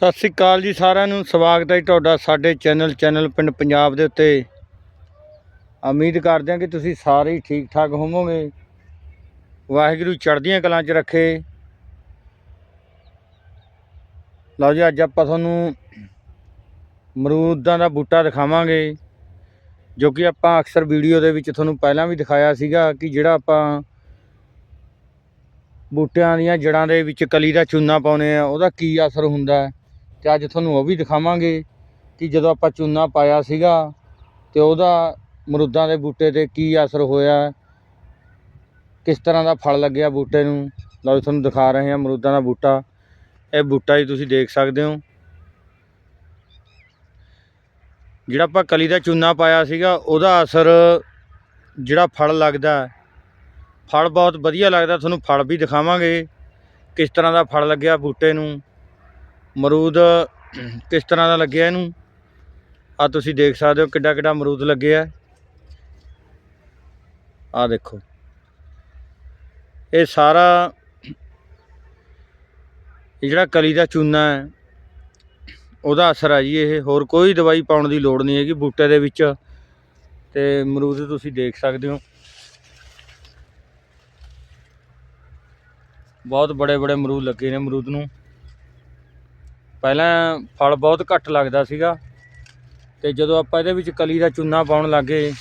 ਸਤਿ ਸ੍ਰੀ ਅਕਾਲ ਜੀ ਸਾਰਿਆਂ ਨੂੰ, ਸਵਾਗਤ ਹੈ ਜੀ ਤੁਹਾਡਾ ਸਾਡੇ ਚੈਨਲ ਚੈਨਲ ਪਿੰਡ ਪੰਜਾਬ ਦੇ ਉੱਤੇ। ਉਮੀਦ ਕਰਦੇ ਹਾਂ ਕਿ ਤੁਸੀਂ ਸਾਰੇ ਹੀ ਠੀਕ ਠਾਕ ਹੋਵੋਗੇ। ਵਾਹਿਗੁਰੂ ਚੜ੍ਹਦੀਆਂ ਕਲਾਂ 'ਚ ਰੱਖੇ। ਲਓ ਜੀ, ਅੱਜ ਆਪਾਂ ਤੁਹਾਨੂੰ ਮਰੂਦਾਂ ਦਾ ਬੂਟਾ ਦਿਖਾਵਾਂਗੇ, ਜੋ ਕਿ ਆਪਾਂ ਅਕਸਰ ਵੀਡੀਓ ਦੇ ਵਿੱਚ ਤੁਹਾਨੂੰ ਪਹਿਲਾਂ ਵੀ ਦਿਖਾਇਆ ਸੀਗਾ ਕਿ ਜਿਹੜਾ ਆਪਾਂ ਬੂਟਿਆਂ ਦੀਆਂ ਜੜਾਂ ਦੇ ਵਿੱਚ ਕਲੀ ਦਾ ਚੂਨਾ ਪਾਉਨੇ ਆ ਉਹਦਾ ਕੀ ਅਸਰ ਹੁੰਦਾ ਹੈ। ਤੇ ਅੱਜ ਤੁਹਾਨੂੰ ਉਹ ਵੀ ਦਿਖਾਵਾਂਗੇ ਕਿ ਜਦੋਂ ਆਪਾਂ ਚੂਨਾ ਪਾਇਆ ਸੀਗਾ ਤੇ ਉਹਦਾ ਮਰੂਦਾਂ ਦੇ ਬੂਟੇ ਤੇ ਕੀ ਅਸਰ ਹੋਇਆ, ਕਿਸ ਤਰ੍ਹਾਂ ਦਾ ਫਲ ਲੱਗਿਆ ਬੂਟੇ ਨੂੰ। ਲਓ ਤੁਹਾਨੂੰ ਦਿਖਾ ਰਹੇ ਹਾਂ ਮਰੂਦਾਂ ਦਾ ਬੂਟਾ। ਇਹ ਬੂਟਾ ਹੀ ਤੁਸੀਂ ਦੇਖ ਸਕਦੇ ਹੋ। ਜਿਹੜਾ ਆਪਾਂ ਕਲੀ ਦਾ ਚੂਨਾ ਪਾਇਆ ਸੀਗਾ, ਉਹਦਾ ਅਸਰ ਜਿਹੜਾ ਫਲ ਲੱਗਦਾ, ਫਲ ਬਹੁਤ ਵਧੀਆ ਲੱਗਦਾ। ਤੁਹਾਨੂੰ ਫਲ ਵੀ ਦਿਖਾਵਾਂਗੇ, ਕਿਸ ਤਰ੍ਹਾਂ ਦਾ ਫਲ ਲੱਗਿਆ ਬੂਟੇ ਨੂੰ। ਮਰੂਦ ਕਿਸ ਤਰ੍ਹਾਂ ਦਾ ਲੱਗਿਆ ਇਹਨੂੰ? ਆ ਤੁਸੀਂ ਦੇਖ ਸਕਦੇ ਹੋ ਕਿੱਡਾ ਕਿੱਡਾ ਅਮਰੂਦ ਲੱਗੇ ਆ ਆ ਦੇਖੋ। ਇਹ ਸਾਰਾ ਇਹ ਜਿਹੜਾ ਕਲੀ ਦਾ ਚੂਨਾ ਹੈ, ਉਹਦਾ ਅਸਰ ਆ ਜੀ ਇਹ। ਹੋਰ ਕੋਈ ਦਵਾਈ ਪਾਉਣ ਦੀ ਲੋੜ ਨਹੀਂ ਹੈਗੀ ਬੂਟੇ ਦੇ ਵਿੱਚ। ਤੇ ਮਰੂਦ ਤੁਸੀਂ ਦੇਖ ਸਕਦੇ ਹੋ। ਬਹੁਤ ਬੜੇ ਬੜੇ ਮਰੂਦ ਲੱਗੇ ਨੇ ਮਰੂਦ ਨੂੰ। ਪਹਿਲਾਂ ਫਲ ਬਹੁਤ ਘੱਟ ਲੱਗਦਾ ਸੀਗਾ ਤੇ ਜਦੋਂ ਆਪਾਂ ਇਹਦੇ ਵਿੱਚ ਕਲੀ ਦਾ ਚੂਨਾ ਪਾਉਣ ਲੱਗੇ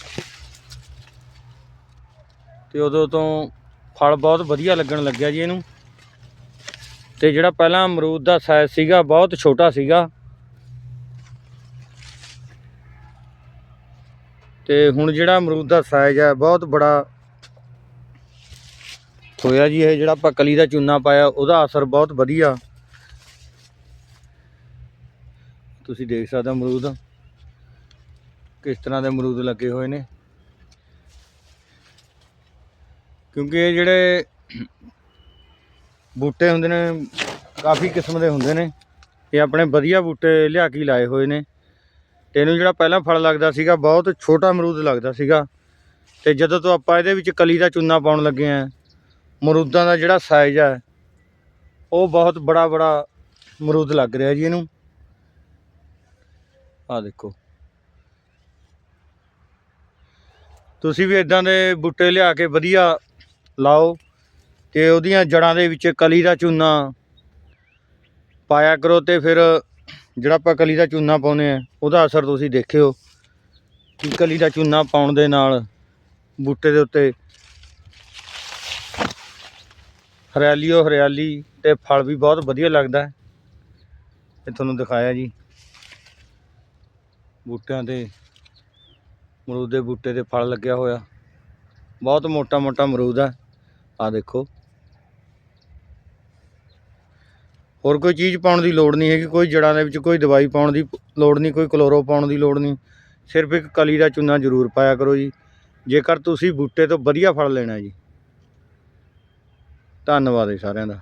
ਤੇ ਉਦੋਂ ਤੋਂ ਫਲ ਬਹੁਤ ਵਧੀਆ ਲੱਗਣ ਲੱਗਿਆ ਜੀ ਇਹਨੂੰ। ਤੇ ਜਿਹੜਾ ਪਹਿਲਾਂ ਅਮਰੂਦ ਦਾ ਸਾਈਜ਼ ਸੀਗਾ, ਬਹੁਤ ਛੋਟਾ ਸੀਗਾ। ਤੇ ਹੁਣ ਜਿਹੜਾ ਅਮਰੂਦ ਦਾ ਸਾਈਜ਼ ਹੈ ਬਹੁਤ ਬੜਾ ਹੋਇਆ ਜੀ ਇਹ ਜਿਹੜਾ ਆਪਾਂ ਕਲੀ ਦਾ ਚੂਨਾ ਪਾਇਆ, ਉਹਦਾ ਅਸਰ ਬਹੁਤ ਵਧੀਆ। ਤੁਸੀਂ ਦੇਖ ਸਕਦੇ ਹੋ ਅਮਰੂਦ। ਕਿਸ ਤਰ੍ਹਾਂ ਦੇ ਅਮਰੂਦ ਲੱਗੇ ਹੋਏ ਨੇ। ਕਿਉਂਕਿ ਇਹ ਜਿਹੜੇ ਬੂਟੇ ਹੁੰਦੇ ਨੇ, ਕਾਫੀ ਕਿਸਮ ਦੇ ਹੁੰਦੇ ਨੇ। ਇਹ ਆਪਣੇ ਵਧੀਆ ਬੂਟੇ ਲਿਆ ਕੇ ਲਾਏ ਹੋਏ ਨੇ। ਤੇ ਇਹਨੂੰ ਜਿਹੜਾ ਪਹਿਲਾਂ ਫਲ ਲੱਗਦਾ ਸੀਗਾ, ਬਹੁਤ ਛੋਟਾ ਅਮਰੂਦ ਲੱਗਦਾ ਸੀਗਾ। ਤੇ ਜਦੋਂ ਤੋਂ ਆਪਾਂ ਇਹਦੇ ਵਿੱਚ ਕਲੀ ਦਾ ਚੂਨਾ ਪਾਉਣ ਲੱਗੇ ਆਂ ਅਮਰੂਦਾਂ ਦਾ ਜਿਹੜਾ ਸਾਈਜ਼ ਹੈ ਉਹ ਬਹੁਤ ਬੜਾ ਬੜਾ ਅਮਰੂਦ ਲੱਗ ਰਿਹਾ ਜੀ ਇਹਨੂੰ। ਆ ਦੇਖੋ। ਤੁਸੀਂ ਵੀ ਇਦਾਂ ਦੇ ਬੂਟੇ ਲਿਆ ਕੇ ਵਧੀਆ ਲਾਓ ਤੇ ਉਹਦੀਆਂ ਜੜਾਂ ਦੇ ਵਿੱਚ ਕਲੀ ਦਾ ਚੂਨਾ ਪਾਇਆ ਕਰੋ ਤੇ ਫਿਰ ਜਿਹੜਾ ਆਪਾਂ ਕਲੀ ਦਾ ਚੂਨਾ ਪਾਉਨੇ ਆ ਉਹਦਾ ਅਸਰ ਤੁਸੀਂ ਦੇਖਿਓ ਕਿ ਕਲੀ ਦਾ ਚੂਨਾ ਪਾਉਣ ਦੇ ਨਾਲ ਬੂਟੇ ਦੇ ਉੱਤੇ ਹਰਿਆਲੀਓ ਹਰਿਆਲੀ ਤੇ ਫਲ ਵੀ ਬਹੁਤ ਵਧੀਆ ਲੱਗਦਾ ਹੈ। ਇਹ ਤੁਹਾਨੂੰ ਦਿਖਾਇਆ ਜੀ। ਬੂਟਿਆਂ ਤੇ ਅਮਰੂਦ ਦੇ ਬੂਟੇ ਤੇ ਫਲ ਲੱਗਿਆ ਹੋਇਆ। ਬਹੁਤ ਮੋਟਾ ਮੋਟਾ ਅਮਰੂਦ ਆ। ਆ ਦੇਖੋ। ਹੋਰ ਕੋਈ ਚੀਜ਼ ਪਾਉਣ ਦੀ ਲੋੜ ਨਹੀਂ ਹੈਗੀ, ਕੋਈ ਜੜਾਂ ਦੇ ਵਿੱਚ ਕੋਈ ਦਵਾਈ ਪਾਉਣ ਦੀ ਲੋੜ ਨਹੀਂ, ਕੋਈ ਕਲੋਰੋ ਪਾਉਣ ਦੀ ਲੋੜ ਨਹੀਂ। ਸਿਰਫ ਇੱਕ ਕਲੀ ਦਾ ਚੂਨਾ ਜ਼ਰੂਰ ਪਾਇਆ ਕਰੋ ਜੀ। ਜੇਕਰ ਤੁਸੀਂ ਬੂਟੇ ਤੋਂ ਵਧੀਆ ਫਲ ਲੈਣਾ ਜੀ। ਧੰਨਵਾਦ ਜੀ ਸਾਰਿਆਂ ਦਾ।